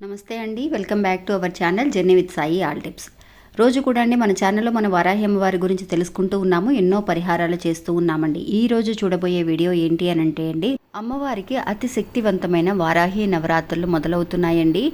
నమస్తే అండి. Welcome back to our channel journey with Sai all tips. రోజు కూడా అండి మన ఛానల్లో మన వారాహి అమ్మవారి గురించి తెలుసుకుంటూ ఉన్నాము ఎన్నో పరిహారాలు చేస్తూ ఉన్నామండి. ఈ రోజు చూడబోయే వీడియో ఏంటి అని అంటే అండి అమ్మవారికి అతి శక్తివంతమైన వారాహి నవరాత్రులు మొదలవుతున్నాయండి.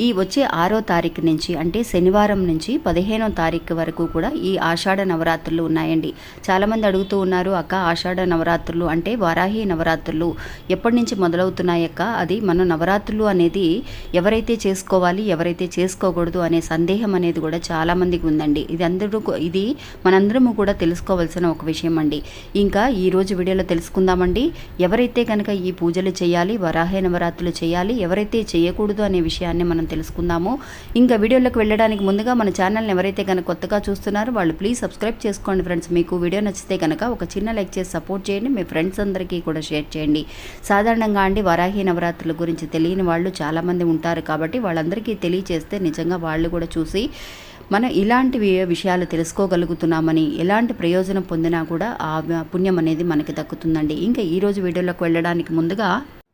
ఈ వచ్చే ఆరో తారీఖు నుంచి అంటే శనివారం నుంచి పదిహేనో తారీఖు వరకు కూడా ఈ ఆషాఢ నవరాత్రులు ఉన్నాయండి. చాలామంది అడుగుతూ ఉన్నారు అక్క ఆషాఢ నవరాత్రులు అంటే వారాహి నవరాత్రులు ఎప్పటి నుంచి మొదలవుతున్నాయక్క అది మన నవరాత్రులు అనేది ఎవరైతే చేసుకోవాలి ఎవరైతే చేసుకోకూడదు అనే సందేహం అనేది కూడా చాలామందికి ఉందండి. ఇది అందరూ ఇది మనందరము కూడా తెలుసుకోవాల్సిన ఒక విషయం అండి. ఇంకా ఈరోజు వీడియోలో తెలుసుకుందామండి. ఎవరైతే కనుక ఈ పూజలు చేయాలి వరాహ నవరాత్రులు చేయాలి ఎవరైతే చేయకూడదు అనే విషయాన్ని మనం తెలుసుకుందాము. ఇంకా వీడియోలోకి వెళ్ళడానికి ముందుగా మన ఛానల్ని ఎవరైతే కనుక కొత్తగా చూస్తున్నారో వాళ్ళు ప్లీజ్ సబ్స్క్రైబ్ చేసుకోండి ఫ్రెండ్స్. మీకు వీడియో నచ్చితే కనుక ఒక చిన్న లైక్ చేసి సపోర్ట్ చేయండి. మీ ఫ్రెండ్స్ అందరికీ కూడా షేర్ చేయండి. సాధారణంగా అండి వరాహి నవరాత్రుల గురించి తెలియని వాళ్ళు చాలామంది ఉంటారు కాబట్టి వాళ్ళందరికీ తెలియచేస్తే నిజంగా వాళ్ళు కూడా చూసి మనం ఇలాంటి వి- విషయాలు తెలుసుకోగలుగుతున్నామని ఎలాంటి ప్రయోజనం పొందినా కూడా ఆ పుణ్యం అనేది మనకి దక్కుతుందండి. ఇంకా ఈరోజు వీడియోలోకి వెళ్ళడానికి ముందుగా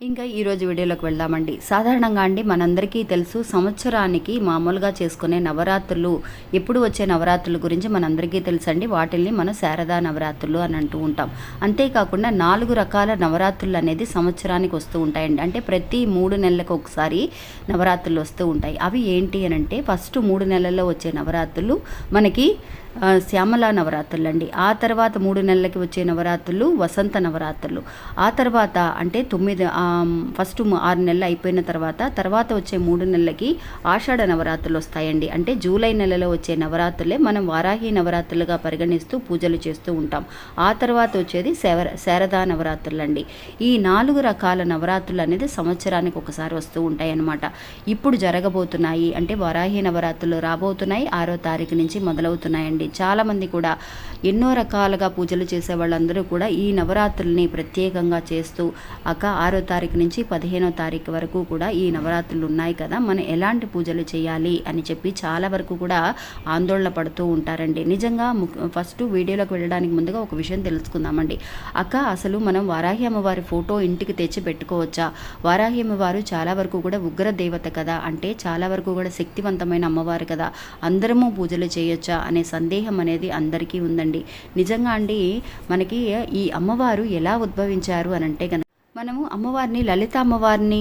ఇంకా ఈరోజు వీడియోలోకి వెళ్దామండి. సాధారణంగా అండి మనందరికీ తెలుసు సంవత్సరానికి మామూలుగా చేసుకునే నవరాత్రులు ఎప్పుడు వచ్చే నవరాత్రుల గురించి మనందరికీ తెలుసండి. వాటిల్ని మనం శారదా నవరాత్రులు అని అంటూ ఉంటాం. అంతేకాకుండా నాలుగు రకాల నవరాత్రులు అనేది సంవత్సరానికి వస్తూ ఉంటాయండి. అంటే ప్రతి మూడు నెలలకు ఒకసారి నవరాత్రులు వస్తూ ఉంటాయి. అవి ఏంటి అని అంటే ఫస్ట్ మూడు నెలల్లో వచ్చే నవరాత్రులు మనకి శ్యామల నవరాత్రులు అండి ఆ తర్వాత మూడు నెలలకి వచ్చే నవరాత్రులు వసంత నవరాత్రులు. ఆ తర్వాత అంటే తొమ్మిది ఫస్ట్ ఆరు నెలలు అయిపోయిన తర్వాత తర్వాత వచ్చే మూడు నెలలకి ఆషాఢ నవరాత్రులు వస్తాయండి. అంటే జూలై నెలలో వచ్చే నవరాత్రులే మనం వారాహి నవరాత్రులుగా పరిగణిస్తూ పూజలు చేస్తూ ఉంటాం. ఆ తర్వాత వచ్చేది శార శారదా నవరాత్రులు అండి ఈ నాలుగు రకాల నవరాత్రులు అనేది సంవత్సరానికి ఒకసారి వస్తూ ఉంటాయి అన్నమాట ఇప్పుడు జరగబోతున్నాయి. అంటే వారాహి నవరాత్రులు రాబోతున్నాయి. ఆరో తారీఖు నుంచి మొదలవుతున్నాయండి. చాలామంది కూడా ఎన్నో రకాలుగా పూజలు చేసే వాళ్ళందరూ కూడా ఈ నవరాత్రుల్ని ప్రత్యేకంగా చేస్తూ అక్క ఆరో తారీఖు నుంచి పదిహేనో తారీఖు వరకు కూడా ఈ నవరాత్రులు ఉన్నాయి కదా. మనం ఎలాంటి పూజలు చేయాలి అని చెప్పి చాలా వరకు కూడా ఆందోళన పడుతూ ఉంటారండి. నిజంగా ఫస్ట్ వీడియోలోకి వెళ్ళడానికి ముందుగా ఒక విషయం తెలుసుకుందామండి. అక్క అసలు మనం వారాహి అమ్మవారి ఫోటో ఇంటికి తెచ్చి పెట్టుకోవచ్చా? వారాహి అమ్మవారు చాలా వరకు కూడా ఉగ్ర దేవత కదా. అంటే చాలా వరకు కూడా శక్తివంతమైన అమ్మవారు కదా. అందరము పూజలు చేయొచ్చా అనే సందేహం అనేది అందరికీ ఉందండి. నిజంగా అండి మనకి ఈ అమ్మవారు ఎలా ఉద్భవించారు అని అంటే కనుక మనము అమ్మవారిని లలిత అమ్మవారిని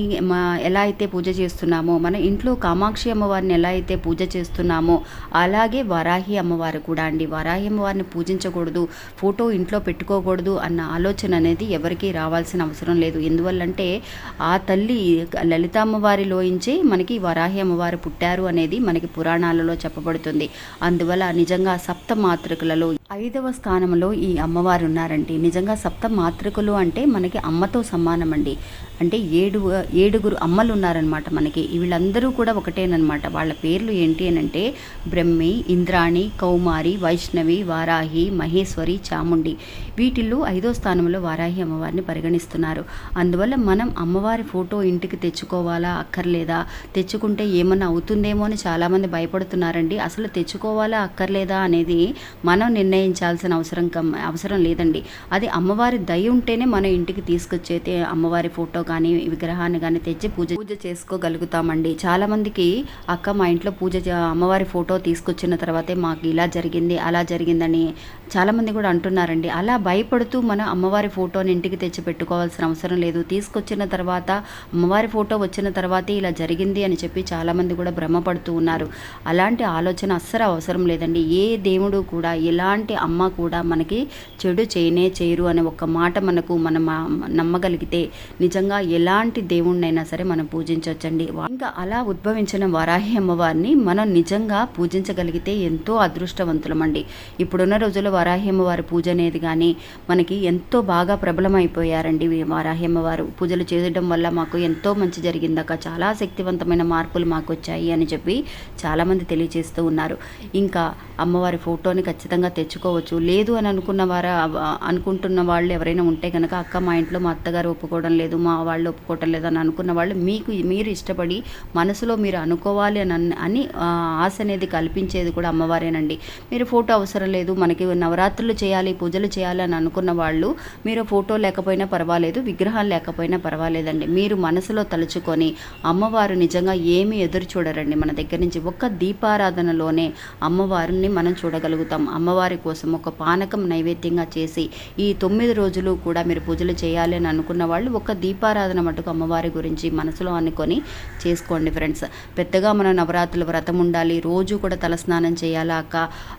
ఎలా అయితే పూజ చేస్తున్నామో మన ఇంట్లో కామాక్షి అమ్మవారిని ఎలా అయితే పూజ చేస్తున్నామో అలాగే వరాహి అమ్మవారు కూడా అండి. వరాహి అమ్మవారిని పూజించకూడదు ఫోటో ఇంట్లో పెట్టుకోకూడదు అన్న ఆలోచన అనేది ఎవరికీ రావాల్సిన అవసరం లేదు. ఎందువల్లంటే ఆ తల్లి లలిత అమ్మవారిలోంచే మనకి వరాహి అమ్మవారు పుట్టారు అనేది మనకి పురాణాలలో చెప్పబడుతుంది. అందువల్ల నిజంగా సప్త మాతృకలలో ఐదవ స్థానంలో ఈ అమ్మవారు ఉన్నారండి నిజంగా సప్త మాతృకలు అంటే మనకి అమ్మతో సమానం అండి అంటే ఏడు ఏడుగురు అమ్మలు ఉన్నారనమాట మనకి. వీళ్ళందరూ కూడా ఒకటేనమాట వాళ్ళ పేర్లు ఏంటి అని అంటే బ్రహ్మి ఇంద్రాణి కౌమారి వైష్ణవి వారాహి మహేశ్వరి చాముండి. వీటిల్లో ఐదో స్థానంలో వారాహి అమ్మవారిని పరిగణిస్తున్నారు. అందువల్ల మనం అమ్మవారి ఫోటో ఇంటికి తెచ్చుకోవాలా అక్కర్లేదా? తెచ్చుకుంటే ఏమన్నా అవుతుందేమో అని చాలామంది భయపడుతున్నారండి. అసలు తెచ్చుకోవాలా అక్కర్లేదా అనేది మనం నిర్ణయం నిర్ణయించాల్సిన అవసరం కమ్ అవసరం లేదండి. అది అమ్మవారి దయ ఉంటేనే మన ఇంటికి తీసుకొచ్చైతే అమ్మవారి ఫోటో కానీ విగ్రహాన్ని కానీ తెచ్చి పూజ పూజ చేసుకోగలుగుతామండి. చాలామందికి అక్క మా ఇంట్లో పూజ చే- అమ్మవారి ఫోటో తీసుకొచ్చిన తర్వాతే మాకు ఇలా జరిగింది అలా జరిగిందని చాలామంది కూడా అంటున్నారండి. అలా భయపడుతూ మనం అమ్మవారి ఫోటోని ఇంటికి తెచ్చి పెట్టుకోవాల్సిన అవసరం లేదు. తీసుకొచ్చిన తర్వాత అమ్మవారి ఫోటో వచ్చిన తర్వాతే ఇలా జరిగింది అని చెప్పి చాలామంది కూడా భ్రమపడుతూ ఉన్నారు. అలాంటి ఆలోచన అస్సలు అవసరం లేదండి. ఏ దేవుడు కూడా ఎలాంటి అమ్మ కూడా మనకి చెడు చేయనే చేయరు అనే ఒక మాట మనకు మనం నమ్మగలిగితే నిజంగా ఎలాంటి దేవుణ్ణైనా సరే మనం పూజించవచ్చండి. ఇంకా అలా ఉద్భవించిన వరాహి అమ్మవారిని మనం నిజంగా పూజించగలిగితే ఎంతో అదృష్టవంతులమండి. ఇప్పుడున్న రోజుల్లో వరాహి అమ్మవారి పూజ అనేది కానీ మనకి ఎంతో బాగా ప్రబలమైపోయారండి వరాహి అమ్మవారు. పూజలు చేయడం వల్ల మాకు ఎంతో మంచి జరిగిందక చాలా శక్తివంతమైన మార్పులు మాకు వచ్చాయి అని చెప్పి చాలామంది తెలియజేస్తూ ఉన్నారు. ఇంకా అమ్మవారి ఫోటోని ఖచ్చితంగా తెచ్చు తెచ్చుకోవచ్చు లేదు అని అనుకున్న వారు అనుకుంటున్న వాళ్ళు ఎవరైనా ఉంటే కనుక అక్క మా ఇంట్లో మా అత్తగారు ఒప్పుకోవడం లేదు మా వాళ్ళు ఒప్పుకోవడం లేదు అని అనుకున్న వాళ్ళు మీకు మీరు ఇష్టపడి మనసులో మీరు అనుకోవాలి అని అన్- అని ఆశ అనేది కల్పించేది కూడా అమ్మవారేనండి. మీరు ఫోటో అవసరం లేదు మనకి నవరాత్రులు చేయాలి పూజలు చేయాలి అని అనుకున్న వాళ్ళు మీరు ఫోటో లేకపోయినా పర్వాలేదు విగ్రహాలు లేకపోయినా పర్వాలేదండి. మీరు మనసులో తలుచుకొని అమ్మవారు నిజంగా ఏమీ ఎదురు చూడరండి. మన దగ్గర నుంచి ఒక్క దీపారాధనలోనే అమ్మవారిని మనం చూడగలుగుతాం. అమ్మవారి కోసం ఒక పానకం నైవేద్యంగా చేసి ఈ తొమ్మిది రోజులు కూడా మీరు పూజలు చేయాలి అని అనుకున్న వాళ్ళు ఒక దీపారాధన మటుకు అమ్మవారి గురించి మనసులో అనుకొని చేసుకోండి ఫ్రెండ్స్. పెద్దగా మన నవరాత్రులు వ్రతం ఉండాలి రోజు కూడా తలస్నానం చేయాలా అక్క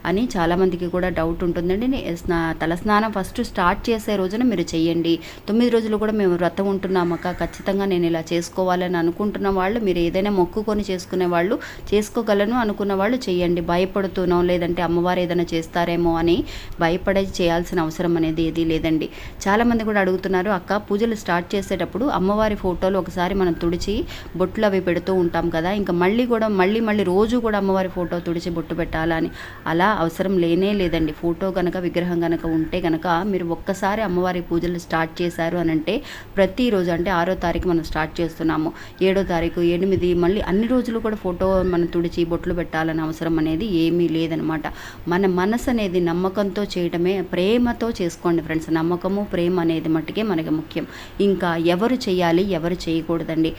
అని చాలామందికి కూడా డౌట్ ఉంటుందండి. స్నా తలస్నానం ఫస్ట్ స్టార్ట్ చేసే రోజున మీరు చేయండి తొమ్మిది రోజులు కూడా మేము వ్రతం ఉంటున్నాం అక్క. ఖచ్చితంగా నేను ఇలా చేసుకోవాలని అనుకుంటున్న వాళ్ళు మీరు ఏదైనా మొక్కుకొని చేసుకునే వాళ్ళు చేసుకోగలను అనుకున్న వాళ్ళు చేయండి భయపడుతూనో లేదంటే అమ్మవారు ఏదైనా చేస్తారేమో అని భయపడే చేయాల్సిన అవసరం అనేది ఏది లేదండి. చాలామంది కూడా అడుగుతున్నారు అక్క పూజలు స్టార్ట్ చేసేటప్పుడు అమ్మవారి ఫోటోలు ఒకసారి మనం తుడిచి బొట్లు అవి పెడుతూ ఉంటాం కదా ఇంకా మళ్ళీ కూడా మళ్ళీ మళ్ళీ రోజు కూడా అమ్మవారి ఫోటో తుడిచి బొట్టు పెట్టాలని అలా అవసరం లేనే లేదండి. ఫోటో కనుక విగ్రహం కనుక ఉంటే కనుక మీరు ఒక్కసారి అమ్మవారి పూజలు స్టార్ట్ చేశారు అని అంటే ప్రతిరోజు అంటే ఆరో తారీఖు మనం స్టార్ట్ చేస్తున్నాము. ఏడో తారీఖు ఎనిమిది మళ్ళీ అన్ని రోజులు కూడా ఫోటో మనం తుడిచి బొట్లు పెట్టాలని అవసరం అనేది ఏమీ లేదనమాట. మన మనసు అనేది నమ్మకంతో చేయడమే ప్రేమతో చేసుకోండి ఫ్రెండ్స్. నమ్మకము ప్రేమ అనేది మట్టుకే మనకి ముఖ్యం. ఇంకా ఎవరు చేయాలి ఎవరు చేయకూడదండి.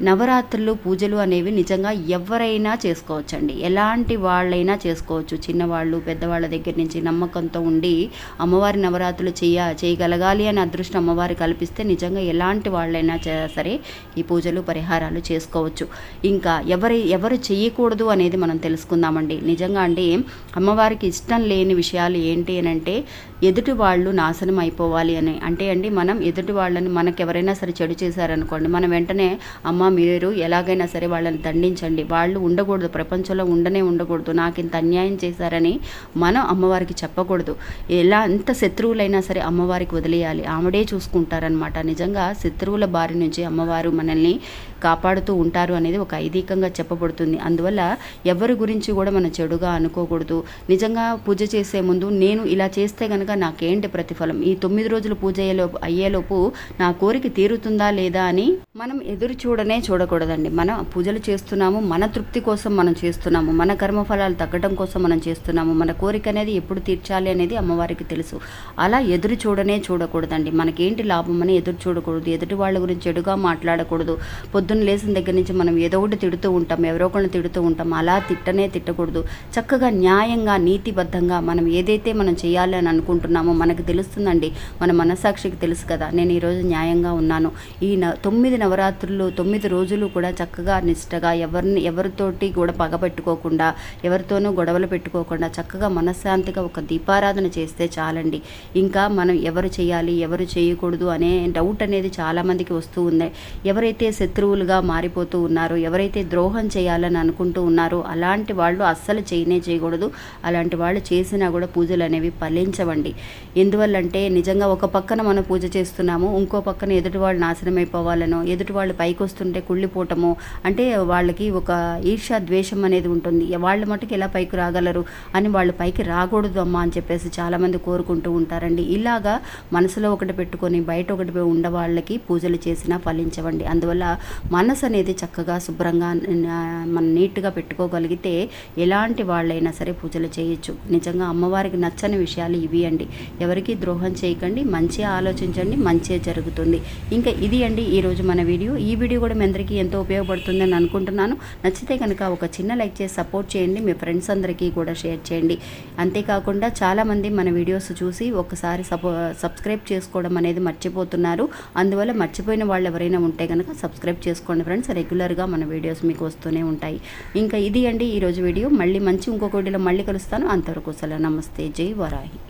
నవరాత్రులు పూజలు అనేవి నిజంగా ఎవరైనా చేసుకోవచ్చండి. ఎలాంటి వాళ్ళైనా చేసుకోవచ్చు. చిన్నవాళ్ళు పెద్దవాళ్ళ దగ్గర నుంచి నమ్మకంతో ఉండి అమ్మవారి నవరాత్రులు చేయ చేయగలగాలి అని అదృష్టం అమ్మవారి కల్పిస్తే నిజంగా ఎలాంటి వాళ్ళైనా సరే ఈ పూజలు పరిహారాలు చేసుకోవచ్చు. ఇంకా ఎవరి ఎవరు చేయకూడదు అనేది మనం తెలుసుకుందామండి. నిజంగా అండి అమ్మవారికి ఇష్టం లేని విషయాలు ఏంటి అని అంటే ఎదుటి వాళ్ళు నాశనం అయిపోవాలి అని. అంటే అండి మనం ఎదుటి వాళ్ళని మనకెవరైనా సరే చెడు చేశారనుకోండి మనం వెంటనే అమ్మ మీరు ఎలాగైనా సరే వాళ్ళని దండించండి. వాళ్ళు ఉండకూడదు ప్రపంచంలో ఉండనే ఉండకూడదు. నాకు ఇంత అన్యాయం చేశారని మనం అమ్మవారికి చెప్పకూడదు. ఎలా ఎంత శత్రువులైనా సరే అమ్మవారికి వదిలేయాలి. ఆమెడే చూసుకుంటారనమాట నిజంగా శత్రువుల బారి నుంచి అమ్మవారు మనల్ని కాపాడుతూ ఉంటారు అనేది ఒక ఐదీకంగా చెప్పబడుతుంది. అందువల్ల ఎవరి గురించి కూడా మనం చెడుగా అనుకోకూడదు. నిజంగా పూజ చేసే ముందు నేను ఇలా చేస్తే కనుక నాకేంటి ప్రతిఫలం? ఈ తొమ్మిది రోజులు పూజ అయ్యేలోపు అయ్యేలోపు నా కోరిక తీరుతుందా లేదా అని మనం ఎదురు చూడని చూడకూడదండి. మనం పూజలు చేస్తున్నాము మన తృప్తి కోసం మనం చేస్తున్నాము మన కర్మఫలాలు తగ్గడం కోసం మనం చేస్తున్నాము మన కోరిక అనేది ఎప్పుడు తీర్చాలి అనేది అమ్మవారికి తెలుసు. అలా ఎదురు చూడనే చూడకూడదండి. మనకేంటి లాభం అని ఎదురు చూడకూడదు ఎదుటి వాళ్ళ గురించి చెడుగా మాట్లాడకూడదు. పొద్దున్న లేచిన దగ్గర నుంచి మనం ఏదో ఒకటి తిడుతూ ఉంటాం ఎవరో ఒకరిని తిడుతూ ఉంటాం అలా తిట్టనే తిట్టకూడదు. చక్కగా న్యాయంగా నీతిబద్ధంగా మనం ఏదైతే మనం చేయాలి అని అనుకుంటున్నామో మనకు తెలుస్తుందండి. మన మనసాక్షికి తెలుసు కదా నేను ఈరోజు న్యాయంగా ఉన్నాను. ఈ న- తొమ్మిది నవరాత్రులు తొమ్మిది రోజులు కూడా చక్కగా నిష్టగా ఎవరిని ఎవరితోటి కూడా పగ పెట్టుకోకుండా ఎవరితోనూ గొడవలు పెట్టుకోకుండా చక్కగా మనశ్శాంతిగా ఒక దీపారాధన చేస్తే చాలండి. ఇంకా మనం ఎవరు చేయాలి ఎవరు చేయకూడదు అనే డౌట్ అనేది చాలామందికి వస్తూ ఉంది. ఎవరైతే శత్రువులుగా మారిపోతూ ఉన్నారో ఎవరైతే ద్రోహం చేయాలని అనుకుంటూ ఉన్నారో అలాంటి వాళ్ళు అస్సలు చేయనే చేయకూడదు. అలాంటి వాళ్ళు చేసినా కూడా పూజలు అనేవి ఫలించవండి. ఎందువల్లంటే నిజంగా ఒక పక్కన మనం పూజ చేస్తున్నాము ఇంకో పక్కన ఎదుటి వాళ్ళు నాశనం అయిపోవాలనో ఎదుటి వాళ్ళు పైకి వస్తుంటే చూస్తుంటే కుళ్ళిపోవటము అంటే వాళ్ళకి ఒక ఈర్ష్య ద్వేషం అనేది ఉంటుంది. వాళ్ళ మటుకు ఎలా పైకి రాగలరు అని వాళ్ళు పైకి రాకూడదు అమ్మా అని చెప్పేసి చాలామంది కోరుకుంటూ ఉంటారండి. ఇలాగా మనసులో ఒకటి పెట్టుకొని బయట ఒకటి ఉండ వాళ్ళకి పూజలు చేసినా ఫలించవండి. అందువల్ల మనసు అనేది చక్కగా శుభ్రంగా మనం నీట్గా పెట్టుకోగలిగితే ఎలాంటి వాళ్ళైనా సరే పూజలు చేయొచ్చు. నిజంగా అమ్మవారికి నచ్చని విషయాలు ఇవి అండి. ఎవరికి ద్రోహం చేయకండి మంచిగా ఆలోచించండి మంచిగా జరుగుతుంది. ఇంకా ఇది అండి ఈరోజు మన వీడియో. ఈ వీడియో కూడా మీ అందరికీ ఎంతో ఉపయోగపడుతుందని అనుకుంటున్నాను. నచ్చితే కనుక ఒక చిన్న లైక్ చేసి సపోర్ట్ చేయండి. మీ ఫ్రెండ్స్ అందరికీ కూడా షేర్ చేయండి. అంతేకాకుండా చాలామంది మన వీడియోస్ చూసి ఒకసారి సపో సబ్స్క్రైబ్ చేసుకోవడం అనేది మర్చిపోతున్నారు. అందువల్ల మర్చిపోయిన వాళ్ళు ఎవరైనా ఉంటే కనుక సబ్స్క్రైబ్ చేసుకోండి ఫ్రెండ్స్. రెగ్యులర్గా మన వీడియోస్ మీకు వస్తూనే ఉంటాయి. ఇంకా ఇది అండి ఈరోజు వీడియో. మళ్ళీ మంచి ఇంకొక వీడియోలో మళ్ళీ కలుస్తాను. అంతవరకు సెలవు. నమస్తే. జై వరాహి.